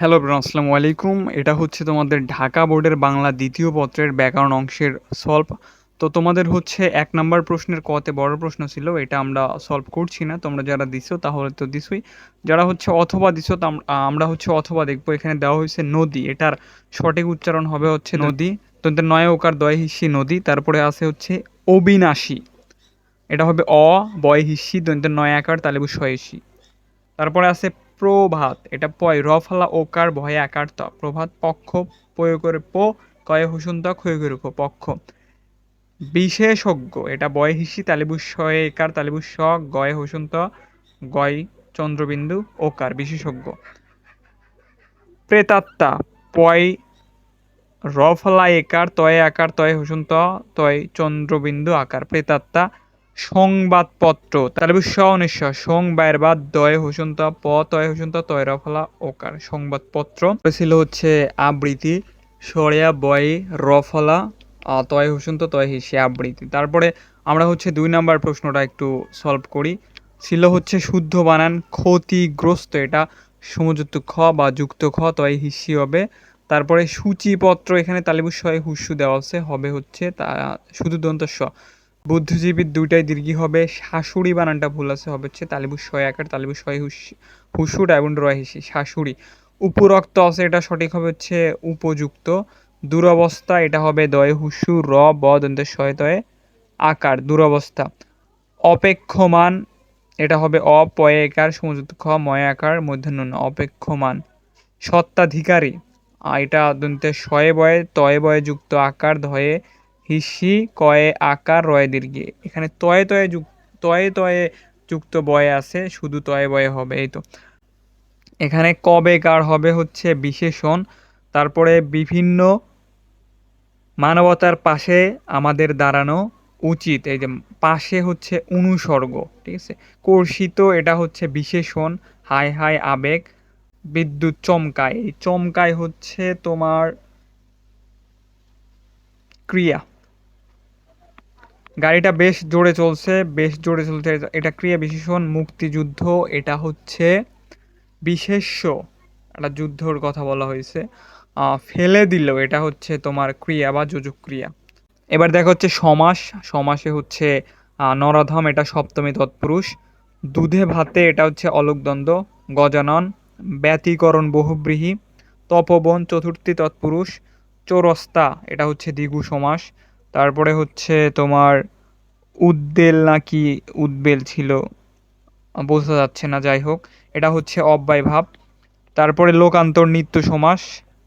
Hello আসসালামু আলাইকুম। এটা হচ্ছে তোমাদের ঢাকা বোর্ডের বাংলা দ্বিতীয় পত্রের ব্যাকরণ অংশের সলভ। তো তোমাদের হচ্ছে এক নাম্বার প্রশ্নের কতে বড় প্রশ্ন ছিল এটা আমরা সলভ করছি না। তোমরা যারা দিছো তাহলে তো দিছোই। যারা হচ্ছে অথবা দিছো আমরা হচ্ছে অথবা দেখব। এখানে দেওয়া হয়েছে নদী। এটার সঠিক উচ্চারণ হবে হচ্ছে নদী। তো নয় ওকার দয় হিসি নদী তারপরে আছে হচ্ছে অবিনাশী। এটা হবে অ বয় হিসি। দন্তের নয় আকার তালেবু শয়েসি তারপরে আছে প্রভাত। এটা পয় রফালা ওকার ভয়ে আকার ত। প্রভাত পক্ষ পয় করে পো, কয়ে হুসুন্ত ক্ষয় করে পক্ষ। বিশেষজ্ঞ, এটা বয় হিসি তালিবু শয়ে একার তালিবু স গয়ে হুসুন্ত, গয় চন্দ্রবিন্দু, ওকার বিশেষজ্ঞ। প্রেতাত্মা, পয় রফলা একার, তয় আকার তয় হুসুন্ত, তয় চন্দ্রবিন্দু আকার। প্রেতাত্মা সংবাদপত্র। তাহলে স অনিশ্ব সং বাইর বাদ, দয় হুসুন্ত, প তয় হুসুন্ত তয় রফলা ওকার। সংবাদপত্র ছিল হচ্ছে আবৃত্তি, সরিয়া, বয় রফলা তয় হুসুন্ত, তয় হিসে আবৃত্তি। তারপরে আমরা হচ্ছে দুই নাম্বার প্রশ্নটা একটু সলভ করি। ছিল হচ্ছে শুদ্ধ বানান, ক্ষতিগ্রস্ত। এটা সমযুক্ত খ বা যুক্ত খ, তয় হিসি হবে। তারপরে সূচিপত্র এখানে তালিবুস শয়ে হুস্যু দেওয়া আছে, হবে হচ্ছে তা, শুধু দন্ত স বুদ্ধিজীবীর দুইটাই দীর্ঘি হবে, শাশুড়ি বানানটা ভুল আছে, হবে হচ্ছে তালিবুস শয় আকার তালিবুস শয় হুস- হুসুর এবং হিসি, শাশুড়ি। উপরক্ত আছে, এটা সঠিক হবে হচ্ছে উপযুক্ত। দুরবস্থা, এটা হবে দয় হুসু র, ব দন্তের শয় তয়ে, আকার, দুরবস্থা। অপেক্ষমান, এটা হবে অপয়ে একার, সমযুক্ত খ, ময় আকার, মধ্যাহ্ন অপেক্ষমান। সত্ত্বাধিকারী এটা দন্তে শয়ে বয়ে, তয়ে বয়ে যুক্ত আকার, ধয়ে হিসি, কয়ে, আকার, রয়ে, দীর্ঘে। এখানে তয়ে তয়ে যুক, তয়ে তয়ে যুক্ত বয়ে আছে, শুধু তয়ে, বয়ে হবে, এই তো। এখানে কবে কার হবে হচ্ছে বিশেষণ। তারপরে বিভিন্ন মানবতার পাশে আমাদের দাঁড়ানো উচিত, এই যে পাশে হচ্ছে অনুসর্গ, ঠিক আছে? কর্ষিত, এটা হচ্ছে বিশেষণ, হাই হাই, আবেগ, বিদ্যুৎ, চমকায়। এই চমকায় হচ্ছে তোমার ক্রিয়া। গাড়িটা বেশ জোরে চলছে, বেশ জোরে চলছে। এটা ক্রিয়া বিশেষণ, মুক্তিযুদ্ধ, এটা হচ্ছে বিশেষ্য। একটা যুদ্ধর কথা বলা হয়েছে। ফেলে দিল এটা হচ্ছে তোমার ক্রিয়া বা যোজক ক্রিয়া এবার দেখা হচ্ছে সমাস। সমাসে হচ্ছে নরাধম, এটা সপ্তমী তৎপুরুষ। দুধে ভাতে এটা হচ্ছে অলোকদ্বন্দ্ব, গজানন, ব্যতিকরণ বহুব্রীহি, তপবন, চতুর্থী তৎপুরুষ, চোরস্তা, এটা হচ্ছে দ্বিগু সমাস। তারপরে হচ্ছে তোমার উদ্বেল নাকি উদ্বেল ছিল? বোঝা যাচ্ছে না, যাই হোক। এটা হচ্ছে অব্যয় ভাব। তারপরে লোকান্তর নিত্য সমাস,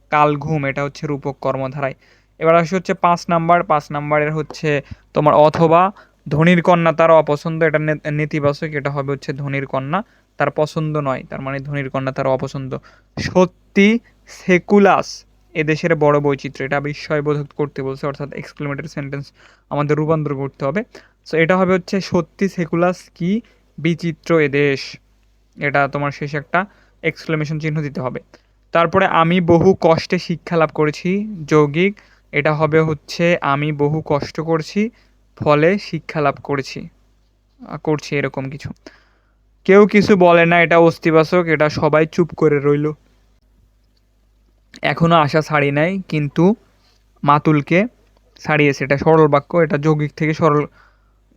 কাল ঘুম, এটা হচ্ছে রূপক কর্মধারায়। এবার আসে হচ্ছে পাঁচ নাম্বার। পাঁচ নাম্বারের হচ্ছে তোমার অথবা ধনির কন্যা তার অপছন্দ, এটা নেতিবাচক। এটা হবে হচ্ছে ধনির কন্যা তার পছন্দ নয়, তার মানে ধনির কন্যা তার অপছন্দ। সত্যি সেকুলাস। এদেশের বড় বৈচিত্র্য, এটা বিস্ময়বোধক করতে বলছে, অর্থাৎ এক্সক্লেমেটরি সেন্টেন্স আমাদের রূপান্তর করতে হবে। সো এটা হবে হচ্ছে সত্যি সেকুলাস কি বিচিত্র এদেশ এটা তোমার শেষে একটা এক্সক্লেমেশন চিহ্ন দিতে হবে। তারপরে আমি বহু কষ্টে শিক্ষা লাভ করেছি, যৌগিক। এটা হবে হচ্ছে আমি বহু কষ্ট করছি, ফলে শিক্ষা লাভ করেছি করছি এরকম কিছু। কেউ কিছু বলে না, এটা অস্তিবাচক, এটা সবাই চুপ করে রইল। এখনও আশা ছাড়ি নাই, কিন্তু মাতুলকে ছাড়িয়েছে। এটা সরল বাক্য, এটা যৌগিক থেকে সরল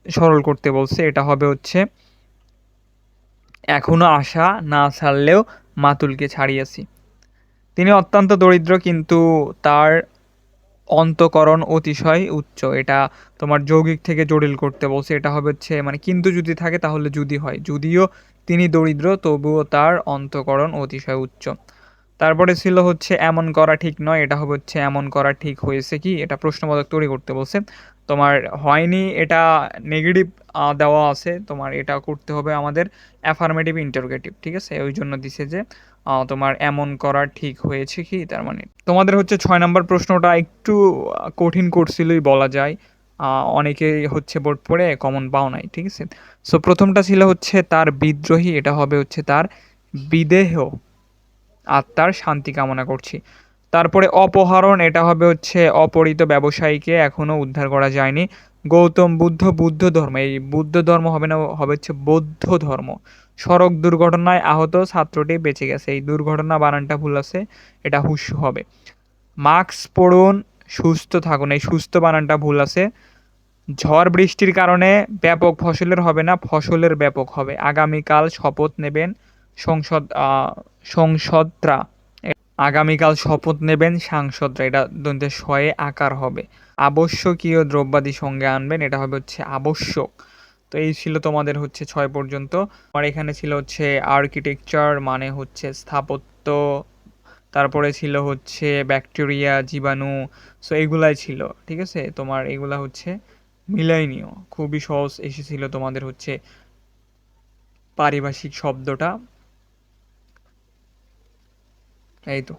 সরল করতে বলছে। এটা হবে হচ্ছে এখনও আশা না ছাড়লেও মাতুলকে ছাড়িয়েছি। তিনি অত্যন্ত দরিদ্র, কিন্তু তার অন্তকরণ অতিশয় উচ্চ। এটা তোমার যৌগিক থেকে জটিল করতে বলছে। এটা হবে হচ্ছে মানে কিন্তু যদি থাকে তাহলে যদি হয়। যদিও তিনি দরিদ্র, তবুও তার অন্তকরণ অতিশয় উচ্চ। তারপরে ছিল হচ্ছে, এমন করা ঠিক নয়, এটা হবে হচ্ছে এমন করা ঠিক হয়েছে কি? এটা প্রশ্নবোধক তৈরি করতে বলছে। তোমার হয়নি, এটা নেগেটিভ দেওয়া আছে। তোমার এটা করতে হবে আমাদের অ্যাফার্মেটিভ ইন্টারোগেটিভ ঠিক আছে? ওই জন্য দিছে যে তোমার এমন করা ঠিক হয়েছে কি? তার মানে তোমাদের হচ্ছে ছয় নম্বর প্রশ্নটা একটু কঠিন করছিলই বলা যায়। অনেকেই হচ্ছে বোর্ড পড়ে কমন পাও নাই, ঠিক আছে? সো প্রথমটা ছিল হচ্ছে, তার বিদ্রোহী এটা হবে হচ্ছে তার বিদেহ। আত্মার শান্তি কামনা করছি। তারপরে অপহরণ, এটা হবে হচ্ছে অপহৃত ব্যবসায়ীকে এখনও উদ্ধার করা যায়নি। গৌতম বুদ্ধ বুদ্ধ ধর্ম, এই বুদ্ধ ধর্ম হবে না, হবে হচ্ছে বৌদ্ধ ধর্ম। সড়ক দুর্ঘটনায় আহত ছাত্রটি বেঁচে গেছে। এই দুর্ঘটনা বানানটা ভুল আছে, এটা হুস্য হবে। মাস্ক পরুন, সুস্থ থাকুন, এই সুস্থ বানানটা ভুল আছে। ঝড় বৃষ্টির কারণে ব্যাপক ফসলের হবে না, ফসলের ব্যাপক হবে। আগামীকাল শপথ নেবেন সংসদ সংসদরা। আগামীকাল শপথ নেবেন সাংসদরা। এটা দন্তের শয়ে আকার হবে। আবশ্যকীয় দ্রব্যাদি সঙ্গে আনবেন, এটা হবে হচ্ছে আবশ্যক। তো এই ছিল তোমাদের হচ্ছে ছয় পর্যন্ত। আর এখানে ছিল হচ্ছে আর্কিটেকচার মানে হচ্ছে স্থাপত্য। তারপরে ছিল হচ্ছে ব্যাকটেরিয়া জীবাণু। সো এগুলাই ছিল, ঠিক আছে? তোমার এগুলা হচ্ছে মিলাই নিও খুবই সহজ এসেছিল তোমাদের হচ্ছে পারিভাষিক শব্দটা। এই তো।